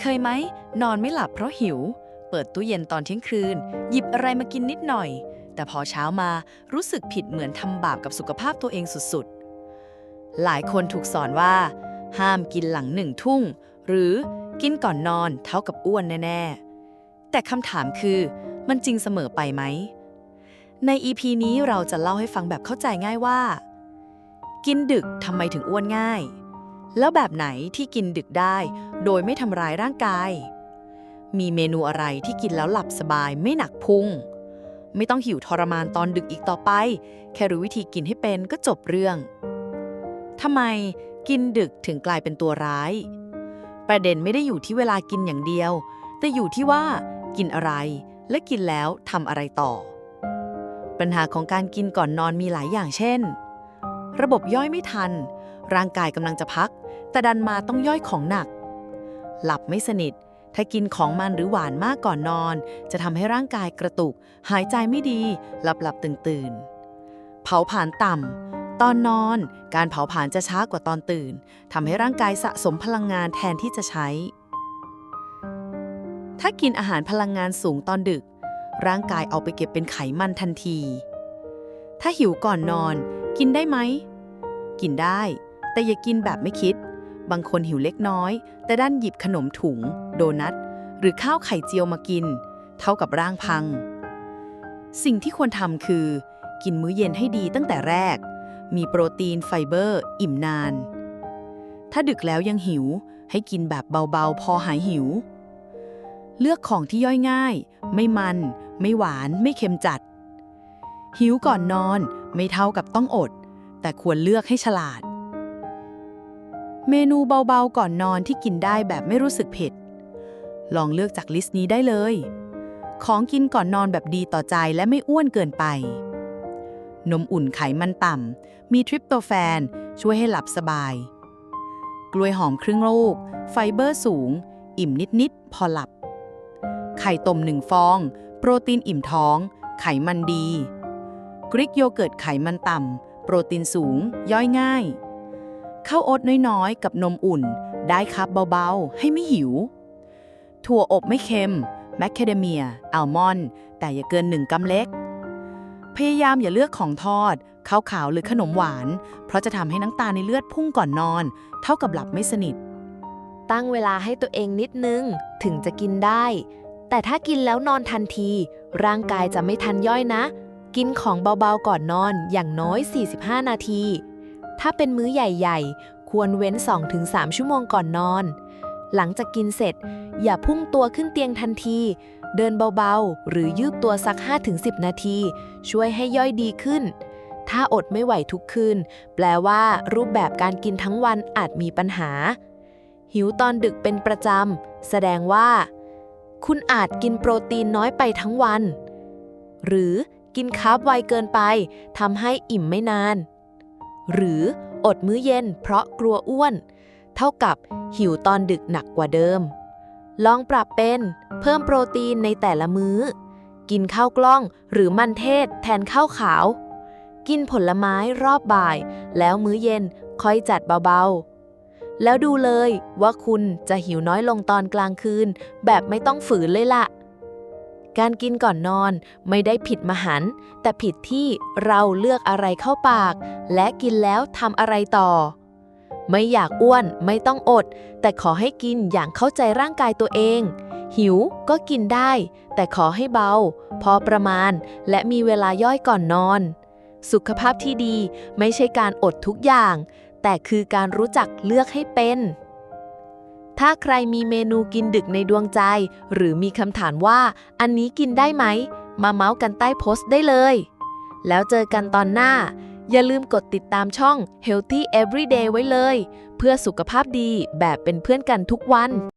เคยไหม นอนไม่หลับเพราะหิว เปิดตู้เย็นตอนเที่ยงคืน หยิบอะไรมากินนิดหน่อย แต่พอเช้ามารู้สึกผิดเหมือนทำบาปกับสุขภาพตัวเองสุดๆ หลายคนถูกสอนว่า ห้ามกินหลังหนึ่งทุ่ง หรือกินก่อนนอนเท่ากับอ้วนแน่ ๆ แต่คำถามคือ มันจริงเสมอไปไหม ใน EP นี้เราจะเล่าให้ฟังแบบเข้าใจง่ายว่า กินดึกทำไมถึงอ้วนง่าย แล้วแบบไหนที่กินดึกได้ โดยไม่ทำร้ายร่างกาย มีเมนูอะไรที่กินแล้วหลับสบายไม่หนักพุง ไม่ต้องหิวทรมานตอนดึกอีกต่อไป แค่รู้วิธีกินให้เป็นก็จบเรื่องทำไมกินดึกถึงกลายเป็นตัวร้าย ประเด็นไม่ได้อยู่ที่เวลากินอย่างเดียว แต่อยู่ที่ว่า กินอะไรและกินแล้วทำอะไรต่อ ปัญหาของการกินก่อนนอนมีหลายอย่างเช่น ระบบย่อยไม่ทัน ร่างกายกำลังจะพัก แต่ดันมาต้องย่อยของหนัก หลับไม่สนิท ถ้ากินของมันหรือหวานมากก่อนนอน จะทำให้ร่างกายกระตุก หายใจไม่ดี หลับหลับตื่นตื่นเผาผลาญต่ำ ตอนนอน การเผาผลาญจะช้ากว่าตอนตื่นทำให้ร่างกายสะสมพลังงานแทนที่จะใช้ ถ้ากินอาหารพลังงานสูงตอนดึก ร่างกายเอาไปเก็บเป็นไขมันทันที ถ้าหิวก่อนนอน กินได้ไหม กินได้ แต่อย่ากินแบบไม่คิด บางคนหิวเล็กน้อย แต่ด้านหยิบขนมถุง โดนัท หรือข้าวไข่เจียวมากิน เท่ากับร่างพัง สิ่งที่ควรทำคือ กินมื้อเย็นให้ดีตั้งแต่แรก มีโปรตีนไฟเบอร์ อิ่มนาน ถ้าดึกแล้วยังหิว ให้กินแบบเบาๆ พอหายหิว เลือกของที่ย่อยง่าย ไม่มัน ไม่หวาน ไม่เค็มจัด หิวก่อนนอน ไม่เท่ากับต้องอด แต่ควรเลือกให้ฉลาด เมนูเบาๆก่อนนอนที่กินได้แบบไม่รู้สึกเผ็ด ลองเลือกจากลิสต์นี้ได้เลย ของกินก่อนนอนแบบดีต่อใจและไม่อ้วนเกินไป นมอุ่นไขมันต่ำ มีทริปโตแฟน ช่วยให้หลับสบาย กล้วยหอมครึ่งลูก ไฟเบอร์สูง อิ่มนิดๆ พอหลับ ไข่ต้มหนึ่งฟอง โปรตีนอิ่มท้อง ไขมันดี กริกโยเกิร์ตไขมันต่ำ โปรตีนสูง ย่อยง่าย ข้าวโอ๊ตน้อยๆ กับนมอุ่น ได้ครับเบาๆ ให้ไม่หิว ถั่วอบไม่เค็ม แมคคาเดเมีย อัลมอนด์ แต่อย่าเกินหนึ่งกำเล็ก พยายามอย่าเลือกของทอด ข้าวขาวหรือขนมหวาน เพราะจะทำให้น้ำตาลในเลือดพุ่งก่อนนอน เท่ากับหลับไม่สนิท ตั้งเวลาให้ตัวเองนิดนึง ถึงจะกินได้ แต่ถ้ากินแล้วนอนทันที ร่างกายจะไม่ทันย่อยนะ กินของเบาๆก่อนนอนอย่างน้อย 45 นาที ถ้าเป็นมื้อใหญ่ๆ ควรเว้น 2-3 ชั่วโมงก่อนนอน หลังจากกินเสร็จ อย่าพุ่งตัวขึ้นเตียงทันที เดินเบาๆ หรือยืบตัวสัก 5-10 นาที ช่วยให้ย่อยดีขึ้น ถ้าอดไม่ไหวทุกคืน แปลว่ารูปแบบการกินทั้งวันอาจมีปัญหา หิวตอนดึกเป็นประจำ แสดงว่า คุณอาจกินโปรตีนน้อยไปทั้งวัน หรือกินคาร์บไวเกินไปทำให้อิ่มไม่นาน หรืออดมื้อเย็นเพราะกลัวอ้วน เท่ากับหิวตอนดึกหนักกว่าเดิม ลองปรับเป็นเพิ่มโปรตีนในแต่ละมื้อ กินข้าวกล้องหรือมันเทศแทนข้าวขาว กินผลไม้รอบบ่าย แล้วมื้อเย็นค่อยจัดเบาๆ แล้วดูเลยว่าคุณจะหิวน้อยลงตอนกลางคืน แบบไม่ต้องฝืนเลยล่ะ การกินก่อนนอนไม่ได้ผิดมหันต์แต่ผิดที่เราเลือกอะไรเข้าปาก และกินแล้วทำอะไรต่อ ไม่อยากอ้วนไม่ต้องอด แต่ขอให้กินอย่างเข้าใจร่างกายตัวเอง หิวก็กินได้ แต่ขอให้เบา พอประมาณและมีเวลาย่อยก่อนนอน สุขภาพที่ดีไม่ใช่การอดทุกอย่าง แต่คือการรู้จักเลือกให้เป็น ถ้าใครมีเมนูกินดึกในดวงใจ หรือมีคำถามว่า อันนี้กินได้ไหม มาเมาส์กันใต้โพสต์ได้เลย แล้วเจอกันตอนหน้า อย่าลืมกดติดตามช่อง Healthy Everyday ไว้เลย เพื่อสุขภาพดีแบบเป็นเพื่อนกันทุกวัน